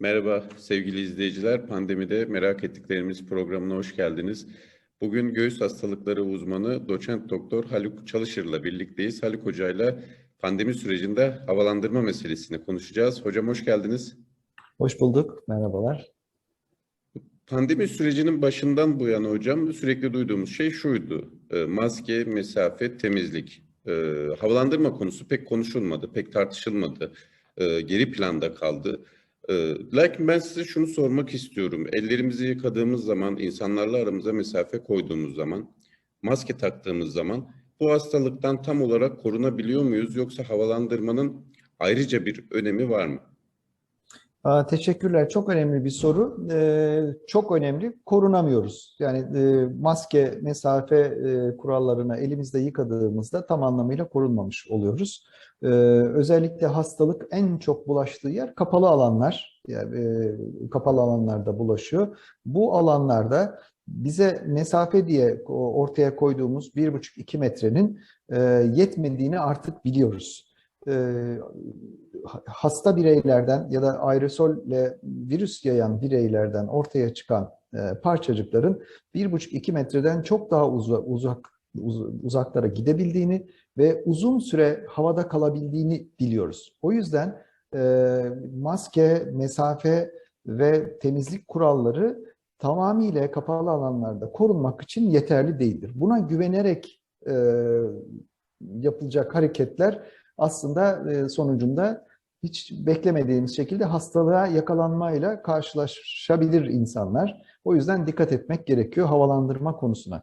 Merhaba sevgili izleyiciler. Pandemide merak ettiklerimiz programına hoş geldiniz. Bugün göğüs hastalıkları uzmanı doçent doktor Haluk Çalışır'la birlikteyiz. Haluk Hoca'yla pandemi sürecinde havalandırma meselesini konuşacağız. Hocam hoş geldiniz. Hoş bulduk. Merhabalar. Pandemi sürecinin başından bu yana hocam sürekli duyduğumuz şey şuydu. E, Maske, mesafe, temizlik. E, Havalandırma konusu pek konuşulmadı, pek tartışılmadı. E, Geri planda kaldı. Ee, Lakin ben size şunu sormak istiyorum. Ellerimizi yıkadığımız zaman, insanlarla aramıza mesafe koyduğumuz zaman, maske taktığımız zaman bu hastalıktan tam olarak korunabiliyor muyuz? Yoksa havalandırmanın ayrıca bir önemi var mı? Teşekkürler. Çok önemli bir soru. Ee, çok önemli. Korunamıyoruz. Yani e, maske, mesafe e, kurallarına elimizde yıkadığımızda tam anlamıyla korunmamış oluyoruz. Ee, özellikle hastalık en çok bulaştığı yer kapalı alanlar. Yani, e, kapalı alanlarda bulaşıyor. Bu alanlarda bize mesafe diye ortaya koyduğumuz bir buçuk iki metrenin yetmediğini artık biliyoruz. E, hasta bireylerden ya da aerosolle virüs yayan bireylerden ortaya çıkan e, parçacıkların bir buçuk iki metreden çok daha uzak, uzak uzaklara gidebildiğini ve uzun süre havada kalabildiğini biliyoruz. O yüzden e, maske, mesafe ve temizlik kuralları tamamıyla kapalı alanlarda korunmak için yeterli değildir. Buna güvenerek e, yapılacak hareketler aslında e, sonucunda hiç beklemediğimiz şekilde hastalığa yakalanmayla karşılaşabilir insanlar. O yüzden dikkat etmek gerekiyor havalandırma konusuna.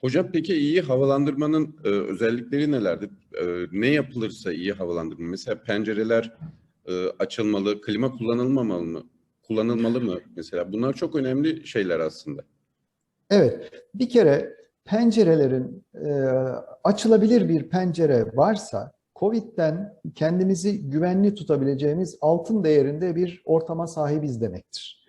Hocam peki iyi havalandırmanın e, özellikleri nelerdir? E, ne yapılırsa iyi havalandırma? Mesela pencereler e, açılmalı, klima kullanılmamalı mı? Kullanılmalı mı mesela? Bunlar çok önemli şeyler aslında. Evet, bir kere pencerelerin e, açılabilir bir pencere varsa Covid'den kendimizi güvenli tutabileceğimiz altın değerinde bir ortama sahibiz demektir.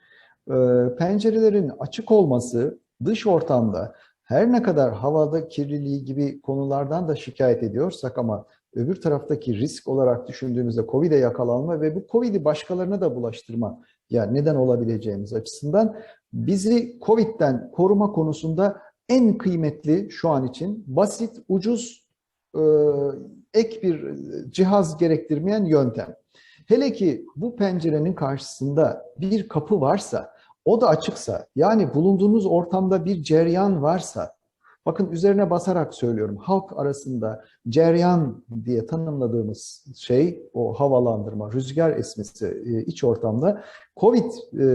E, pencerelerin açık olması dış ortamda her ne kadar havada kirliliği gibi konulardan da şikayet ediyorsak ama öbür taraftaki risk olarak düşündüğümüzde COVID'e yakalanma ve bu COVID'i başkalarına da bulaştırma yani neden olabileceğimiz açısından bizi COVID'den koruma konusunda en kıymetli şu an için basit, ucuz, e, ek bir cihaz gerektirmeyen yöntem. Hele ki bu pencerenin karşısında bir kapı varsa, o da açıksa, yani bulunduğunuz ortamda bir ceryan varsa, bakın üzerine basarak söylüyorum, halk arasında ceryan diye tanımladığımız şey, o havalandırma, rüzgar esmesi e, iç ortamda, COVID e,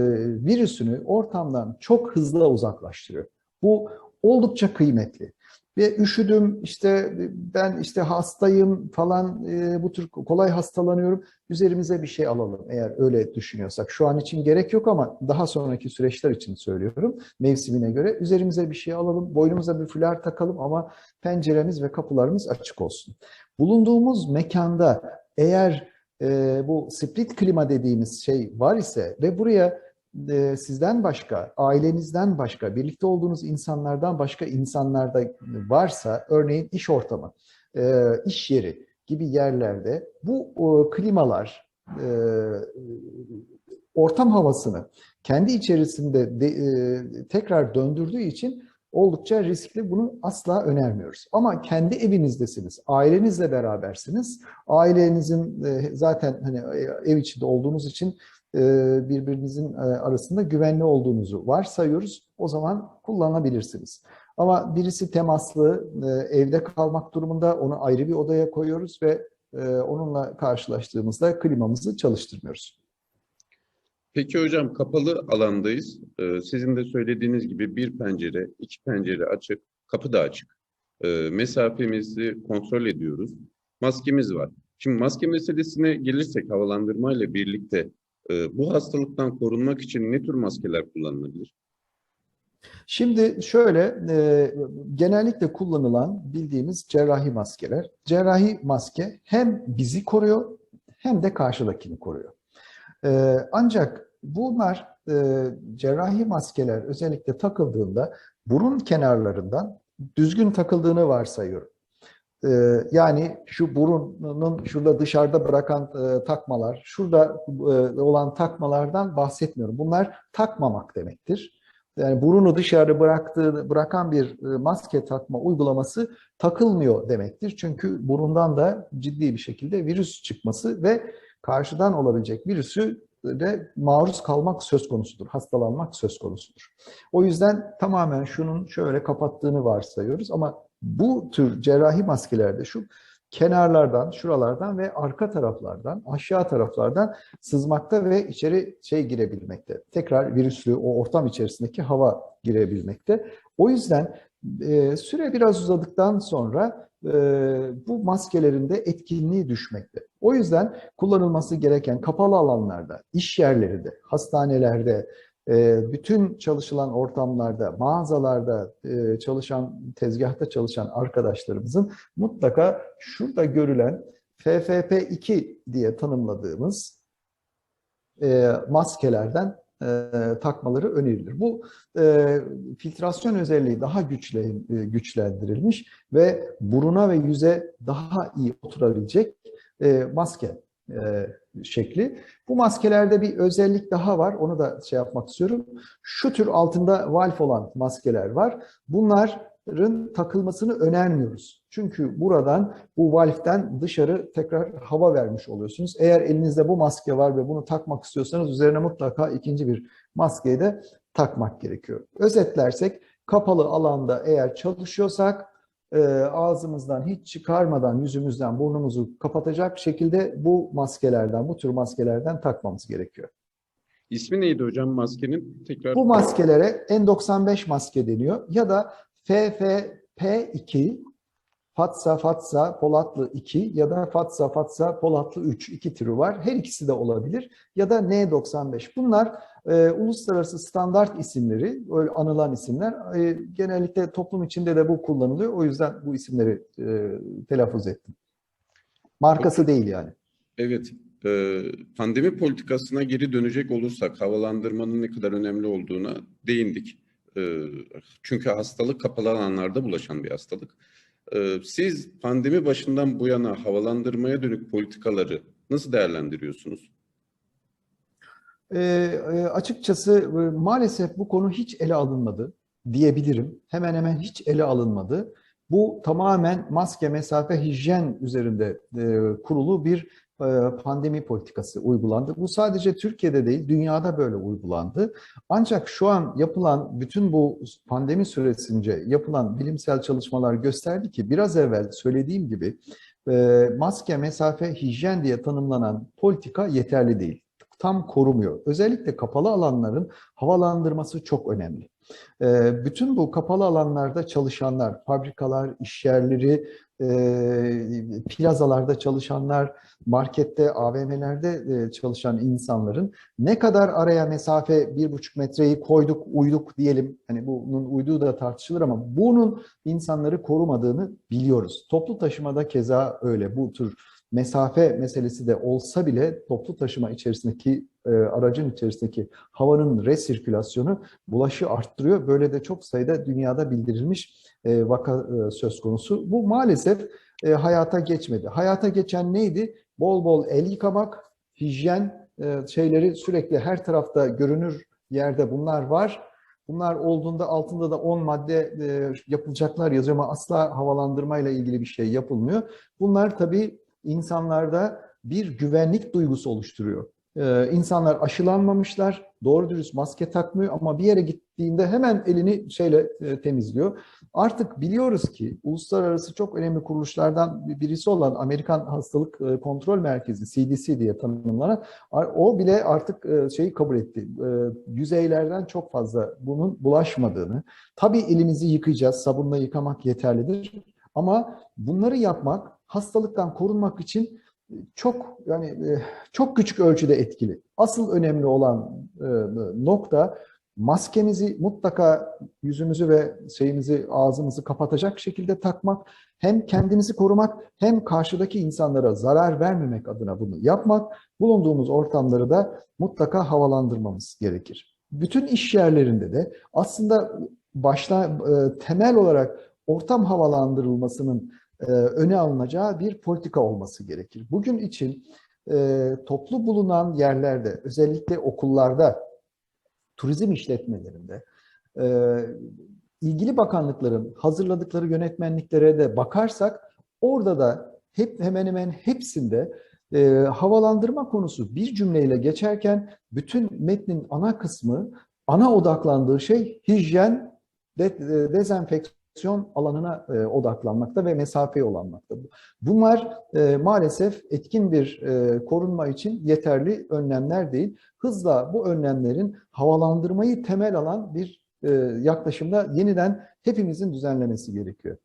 virüsünü ortamdan çok hızlı uzaklaştırıyor. Bu oldukça kıymetli. Ve üşüdüm, işte ben işte hastayım falan e, bu tür kolay hastalanıyorum. Üzerimize bir şey alalım eğer öyle düşünüyorsak. Şu an için gerek yok ama daha sonraki süreçler için söylüyorum. Mevsimine göre üzerimize bir şey alalım, boynumuza bir fular takalım ama penceremiz ve kapılarımız açık olsun. Bulunduğumuz mekanda eğer e, bu split klima dediğimiz şey var ise ve buraya e, sizden başka, ailenizden başka, birlikte olduğunuz insanlardan başka insanlarda varsa, örneğin iş ortamı, e, iş yeri gibi yerlerde bu e, klimalar e, ortam havasını kendi içerisinde de, e, tekrar döndürdüğü için oldukça riskli. Bunu asla önermiyoruz. Ama kendi evinizdesiniz, ailenizle berabersiniz. Ailenizin e, zaten hani e, ev içinde olduğunuz için birbirinizin e, arasında güvenli olduğunuzu varsayıyoruz. O zaman kullanabilirsiniz. Ama birisi temaslı, e, evde kalmak durumunda onu ayrı bir odaya koyuyoruz ve onunla karşılaştığımızda klimamızı çalıştırmıyoruz. Peki hocam kapalı alandayız. Sizin de söylediğiniz gibi bir pencere, iki pencere açık, kapı da açık. Mesafemizi kontrol ediyoruz. Maskemiz var. Şimdi maske meselesine gelirsek havalandırma ile birlikte ee, bu hastalıktan korunmak için ne tür maskeler kullanılabilir? Şimdi şöyle, e, genellikle kullanılan bildiğimiz cerrahi maskeler. Cerrahi maske hem bizi koruyor hem de karşıdakini koruyor. E, ancak bunlar e, cerrahi maskeler özellikle takıldığında burun kenarlarından düzgün takıldığını varsayıyorum. Ee, yani şu burunun şurada dışarıda bırakan e, takmalar, şurada e, olan takmalardan bahsetmiyorum. Bunlar takmamak demektir. Yani burunu dışarı bıraktığı, bırakan bir e, maske takma uygulaması takılmıyor demektir. Çünkü burundan da ciddi bir şekilde virüs çıkması ve karşıdan olabilecek virüsü de maruz kalmak söz konusudur, hastalanmak söz konusudur. O yüzden tamamen şunun şöyle kapattığını varsayıyoruz ama bu tür cerrahi maskelerde şu kenarlardan, şuralardan ve arka taraflardan, aşağı taraflardan sızmakta ve içeri şey girebilmekte. Tekrar virüslü o ortam içerisindeki hava girebilmekte. O yüzden e, süre biraz uzadıktan sonra e, bu maskelerin de etkinliği düşmekte. O yüzden kullanılması gereken kapalı alanlarda, iş yerlerinde, hastanelerde, bütün çalışılan ortamlarda, mağazalarda e, çalışan, tezgahta çalışan arkadaşlarımızın mutlaka şurada görülen FFP2 diye tanımladığımız e, maskelerden e, takmaları önerilir. Bu e, filtrasyon özelliği daha güçle, güçlendirilmiş ve buruna ve yüze daha iyi oturabilecek maske şekli. Bu maskelerde bir özellik daha var. Onu da şey yapmak istiyorum. Şu tür altında valf olan maskeler var. Bunların takılmasını önermiyoruz. Çünkü buradan bu valften dışarı tekrar hava vermiş oluyorsunuz. Eğer elinizde bu maske var ve bunu takmak istiyorsanız üzerine mutlaka ikinci bir maskeyi de takmak gerekiyor. Özetlersek kapalı alanda eğer çalışıyorsak e, ağzımızdan hiç çıkarmadan yüzümüzden burnumuzu kapatacak şekilde bu maskelerden, bu tür maskelerden takmamız gerekiyor. İsmi neydi hocam maskenin? Tekrar Bu maskelere N95 maske deniyor ya da FFP2 Fatsa Fatsa Polatlı 2 ya da Fatsa Fatsa Polatlı 3 iki türü var. Her ikisi de olabilir. Ya da N95. Bunlar e, uluslararası standart isimleri, öyle anılan isimler. E, genellikle toplum içinde de bu kullanılıyor. O yüzden bu isimleri e, telaffuz ettim. Markası değil yani. Evet, e, pandemi politikasına geri dönecek olursak havalandırmanın ne kadar önemli olduğuna değindik. E, çünkü hastalık kapalı alanlarda bulaşan bir hastalık. E, siz pandemi başından bu yana havalandırmaya dönük politikaları nasıl değerlendiriyorsunuz? E, e, açıkçası e, maalesef bu konu hiç ele alınmadı diyebilirim. Hemen hemen hiç ele alınmadı. Bu tamamen maske, mesafe, hijyen üzerinde e, kurulu bir pandemi politikası uygulandı. Bu sadece Türkiye'de değil, dünyada böyle uygulandı. Ancak şu an yapılan bütün bu pandemi süresince yapılan bilimsel çalışmalar gösterdi ki biraz evvel söylediğim gibi e, maske, mesafe, hijyen diye tanımlanan politika yeterli değil. Tam korumuyor. Özellikle kapalı alanların havalandırması çok önemli. Bütün bu kapalı alanlarda çalışanlar, fabrikalar, iş yerleri, plazalarda çalışanlar, markette, AVM'lerde çalışan insanların ne kadar araya mesafe bir buçuk metreyi koyduk, uyduk diyelim. Hani bunun uyduğu da tartışılır ama bunun insanları korumadığını biliyoruz. Toplu taşımada keza öyle. Bu tür mesafe meselesi de olsa bile toplu taşıma içerisindeki e, aracın içerisindeki havanın resirkülasyonu bulaşı arttırıyor. Böyle de çok sayıda dünyada bildirilmiş e, vaka e, söz konusu. Bu maalesef e, hayata geçmedi. Hayata geçen neydi? Bol bol el yıkamak, hijyen e, şeyleri sürekli her tarafta görünür yerde bunlar var. Bunlar olduğunda altında da 10 madde e, yapılacaklar yazıyor ama asla havalandırmayla ilgili bir şey yapılmıyor. Bunlar tabii insanlarda bir güvenlik duygusu oluşturuyor. Ee, insanlar aşılanmamışlar, doğru dürüst maske takmıyor ama bir yere gittiğinde hemen elini şeyle e, temizliyor. Artık biliyoruz ki uluslararası çok önemli kuruluşlardan birisi olan Amerikan Hastalık e, Kontrol Merkezi CDC diye tanımlanan o bile artık e, şeyi kabul etti. E, yüzeylerden çok fazla bunun bulaşmadığını. Tabii elimizi yıkayacağız, sabunla yıkamak yeterlidir. Ama bunları yapmak hastalıktan korunmak için çok yani e, çok küçük ölçüde etkili. Asıl önemli olan e, nokta maskemizi mutlaka yüzümüzü ve şeyimizi ağzımızı kapatacak şekilde takmak. Hem kendimizi korumak hem karşıdaki insanlara zarar vermemek adına bunu yapmak. Bulunduğumuz ortamları da mutlaka havalandırmamız gerekir. Bütün iş yerlerinde de aslında başta e, temel olarak ortam havalandırılmasının e, öne alınacağı bir politika olması gerekir. Bugün için e, toplu bulunan yerlerde, özellikle okullarda, turizm işletmelerinde, e, ilgili bakanlıkların hazırladıkları yönetmenliklere de bakarsak, orada da hep hemen hemen hepsinde e, havalandırma konusu bir cümleyle geçerken bütün metnin ana kısmı, ana odaklandığı şey hijyen, de, e, dezenfeksiyon alanına e, odaklanmakta ve mesafeye olanmakta. Bunlar e, maalesef etkin bir e, korunma için yeterli önlemler değil. Hızla bu önlemlerin havalandırmayı temel alan bir e, yaklaşımda yeniden hepimizin düzenlemesi gerekiyor.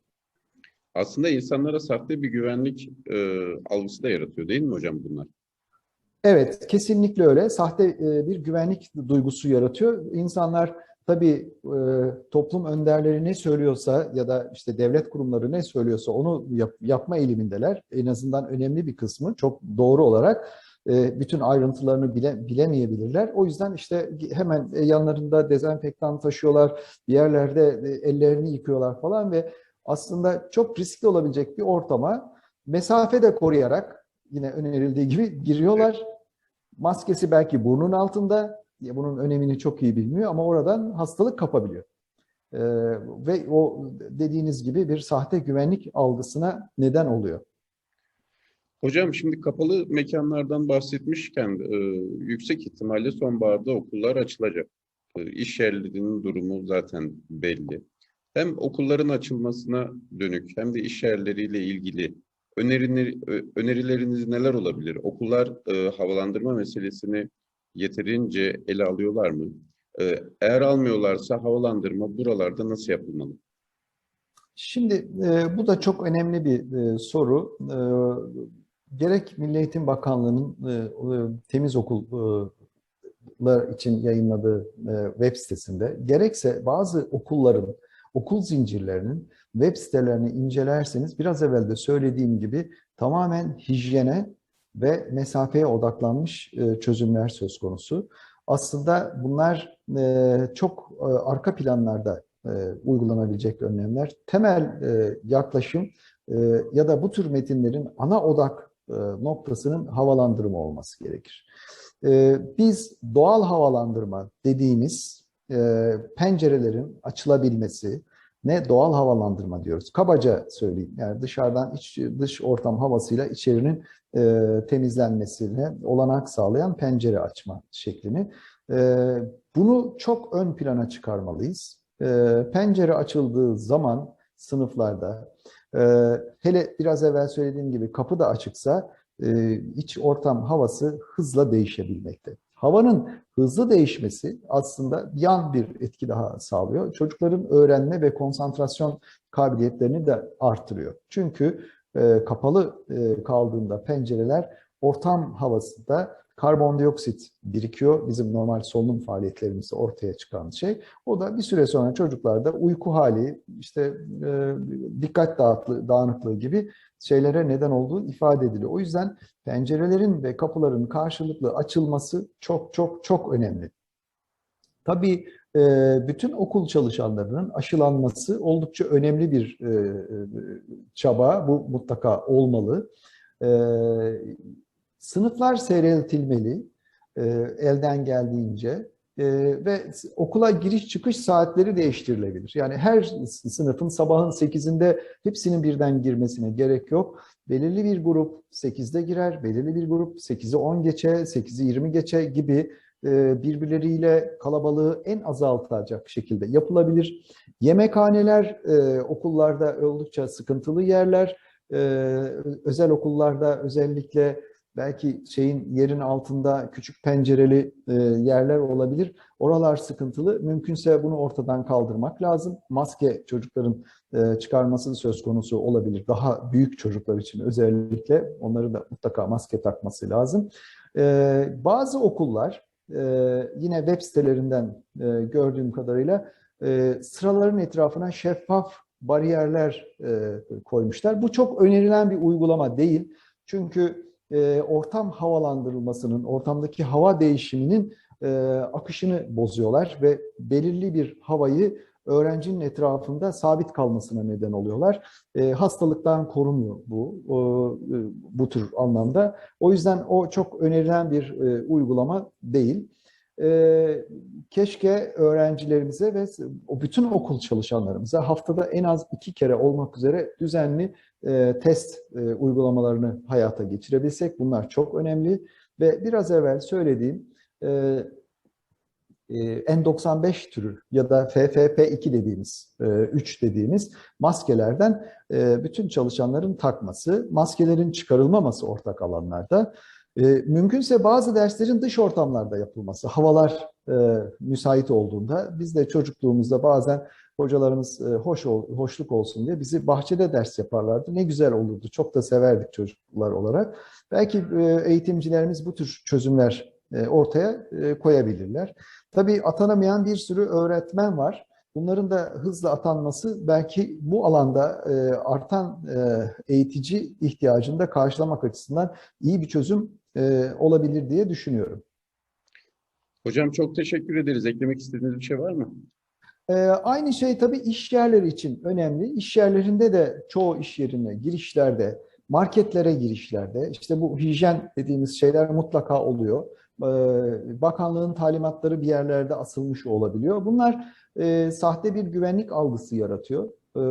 Aslında insanlara sahte bir güvenlik e, algısı da yaratıyor değil mi hocam bunlar? Evet, kesinlikle öyle. Sahte e, bir güvenlik duygusu yaratıyor. İnsanlar tabii e, toplum önderleri ne söylüyorsa ya da işte devlet kurumları ne söylüyorsa onu yap- yapma eğilimindeler. En azından önemli bir kısmı çok doğru olarak e, bütün ayrıntılarını bile, bilemeyebilirler. O yüzden işte hemen yanlarında dezenfektan taşıyorlar, bir yerlerde e, ellerini yıkıyorlar falan ve aslında çok riskli olabilecek bir ortama mesafe de koruyarak yine önerildiği gibi giriyorlar. Maskesi belki burnun altında, bunun önemini çok iyi bilmiyor ama oradan hastalık kapabiliyor. Ee, ve o dediğiniz gibi bir sahte güvenlik algısına neden oluyor. Hocam şimdi kapalı mekanlardan bahsetmişken e, yüksek ihtimalle sonbaharda okullar açılacak. E, iş yerlerinin durumu zaten belli. Hem okulların açılmasına dönük hem de iş yerleriyle ilgili önerini, ö- önerileriniz neler olabilir? Okullar e, havalandırma meselesini yeterince ele alıyorlar mı? E, eğer almıyorlarsa havalandırma buralarda nasıl yapılmalı? Şimdi e, bu da çok önemli bir e, soru. E, gerek Milli Eğitim Bakanlığı'nın e, e, temiz okullar için yayınladığı e, web sitesinde, gerekse bazı okulların, okul zincirlerinin web sitelerini incelerseniz biraz evvel de söylediğim gibi tamamen hijyene ve mesafeye odaklanmış e, çözümler söz konusu. Aslında bunlar e, çok e, arka planlarda uygulanabilecek önlemler. Temel yaklaşım ya da bu tür metinlerin ana odak noktasının havalandırma olması gerekir. Biz doğal havalandırma dediğimiz pencerelerin açılabilmesi, ne doğal havalandırma diyoruz. Kabaca söyleyeyim. Yani dışarıdan iç, dış ortam havasıyla içerinin e, temizlenmesine olanak sağlayan pencere açma şeklini. E, bunu çok ön plana çıkarmalıyız. E, pencere açıldığı zaman sınıflarda, e, hele biraz evvel söylediğim gibi kapı da açıksa e, iç ortam havası hızla değişebilmekte. Havanın hızlı değişmesi aslında yan bir etki daha sağlıyor. Çocukların öğrenme ve konsantrasyon kabiliyetlerini de artırıyor. Çünkü e, kapalı e, kaldığında pencereler ortam havasında karbondioksit birikiyor. Bizim normal solunum faaliyetlerimizde ortaya çıkan şey. O da bir süre sonra çocuklarda uyku hali, işte e, dikkat dağıtlı, dağınıklığı gibi şeylere neden olduğu ifade ediliyor. O yüzden pencerelerin ve kapıların karşılıklı açılması çok çok çok önemli. Tabii e, bütün okul çalışanlarının aşılanması oldukça önemli bir e, çaba. Bu mutlaka olmalı. Sınıflar seyreltilmeli e, elden geldiğince e, ve okula giriş çıkış saatleri değiştirilebilir. Yani her sınıfın sabahın 8'inde hepsinin birden girmesine gerek yok. Belirli bir grup 8'de girer, belirli bir grup 8'i 10 geçe, 8'i 20 geçe gibi e, birbirleriyle kalabalığı en azaltacak şekilde yapılabilir. Yemekhaneler e, okullarda oldukça sıkıntılı yerler. E, özel okullarda özellikle belki şeyin yerin altında küçük pencereli e, yerler olabilir. Oralar sıkıntılı. Mümkünse bunu ortadan kaldırmak lazım. Maske çocukların e, çıkarması söz konusu olabilir. Daha büyük çocuklar için özellikle onları da mutlaka maske takması lazım. E, bazı okullar e, yine web sitelerinden e, gördüğüm kadarıyla e, sıraların etrafına şeffaf bariyerler e, koymuşlar. Bu çok önerilen bir uygulama değil. Çünkü e, ortam havalandırılmasının, ortamdaki hava değişiminin e, akışını bozuyorlar ve belirli bir havayı öğrencinin etrafında sabit kalmasına neden oluyorlar. E, hastalıktan korunuyor bu e, bu tür anlamda. O yüzden o çok önerilen bir uygulama değil. E, keşke öğrencilerimize ve o bütün okul çalışanlarımıza haftada en az iki kere olmak üzere düzenli e, test e, uygulamalarını hayata geçirebilsek. Bunlar çok önemli ve biraz evvel söylediğim e, e, N95 türü ya da FFP2 dediğimiz, e, 3 dediğimiz maskelerden bütün çalışanların takması, maskelerin çıkarılmaması ortak alanlarda, e, mümkünse bazı derslerin dış ortamlarda yapılması, havalar e, müsait olduğunda, biz de çocukluğumuzda bazen hocalarımız e, hoş ol, hoşluk olsun diye bizi bahçede ders yaparlardı. Ne güzel olurdu, çok da severdik çocuklar olarak. Belki e, eğitimcilerimiz bu tür çözümler e, ortaya e, koyabilirler. Tabii atanamayan bir sürü öğretmen var. Bunların da hızla atanması belki bu alanda e, artan e, eğitici ihtiyacını da karşılamak açısından iyi bir çözüm e, olabilir diye düşünüyorum. Hocam çok teşekkür ederiz. Eklemek istediğiniz bir şey var mı? Ee, aynı şey tabii iş yerleri için önemli. İş yerlerinde de çoğu iş yerine girişlerde, marketlere girişlerde işte bu hijyen dediğimiz şeyler mutlaka oluyor. Ee, bakanlığın talimatları bir yerlerde asılmış olabiliyor. Bunlar e, sahte bir güvenlik algısı yaratıyor. Ee,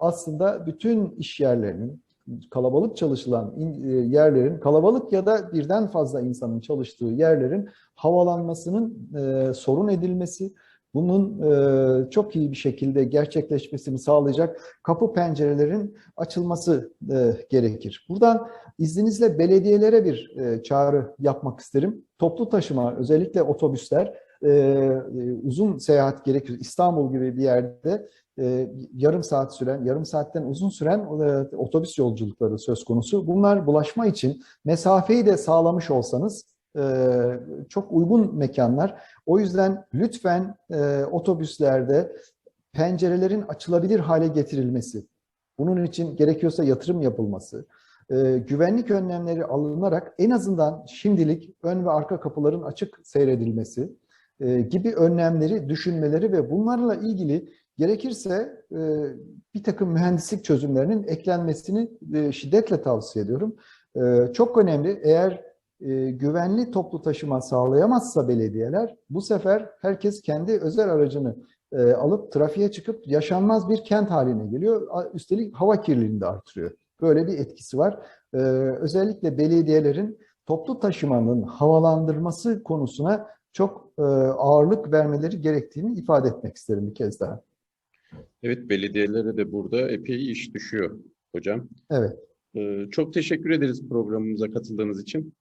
aslında bütün iş yerlerinin, kalabalık çalışılan e, yerlerin, kalabalık ya da birden fazla insanın çalıştığı yerlerin havalanmasının e, sorun edilmesi, bunun e, çok iyi bir şekilde gerçekleşmesini sağlayacak kapı pencerelerin açılması e, gerekir. Buradan izninizle belediyelere bir e, çağrı yapmak isterim. Toplu taşıma, özellikle otobüsler e, e, uzun seyahat gerekiyor. İstanbul gibi bir yerde e, yarım saat süren, yarım saatten uzun süren e, otobüs yolculukları söz konusu. Bunlar bulaşma için mesafeyi de sağlamış olsanız e, çok uygun mekanlar. O yüzden lütfen e, otobüslerde pencerelerin açılabilir hale getirilmesi, bunun için gerekiyorsa yatırım yapılması, e, güvenlik önlemleri alınarak en azından şimdilik ön ve arka kapıların açık seyredilmesi e, gibi önlemleri düşünmeleri ve bunlarla ilgili gerekirse e, bir takım mühendislik çözümlerinin eklenmesini e, şiddetle tavsiye ediyorum. Çok önemli. Eğer güvenli toplu taşıma sağlayamazsa belediyeler bu sefer herkes kendi özel aracını alıp trafiğe çıkıp yaşanmaz bir kent haline geliyor. Üstelik hava kirliliğini de artırıyor. Böyle bir etkisi var. Özellikle belediyelerin toplu taşımanın havalandırması konusuna çok e, ağırlık vermeleri gerektiğini ifade etmek isterim bir kez daha. Evet, belediyelere de burada epey iş düşüyor hocam. Evet. Ee, çok teşekkür ederiz programımıza katıldığınız için.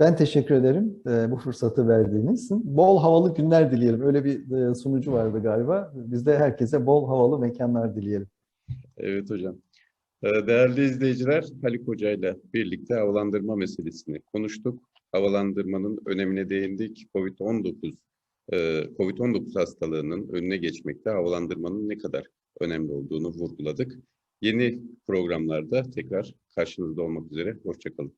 Ben teşekkür ederim e, bu fırsatı verdiğiniz için. Bol havalı günler dileyelim. Öyle bir e, sunucu vardı galiba. Biz de herkese bol havalı mekanlar dileyelim. Evet hocam. Değerli izleyiciler, Haluk Hoca ile birlikte havalandırma meselesini konuştuk. Havalandırmanın önemine değindik. COVID-19 e, COVID-19 hastalığının önüne geçmekte havalandırmanın ne kadar önemli olduğunu vurguladık. Yeni programlarda tekrar karşınızda olmak üzere. Hoşçakalın.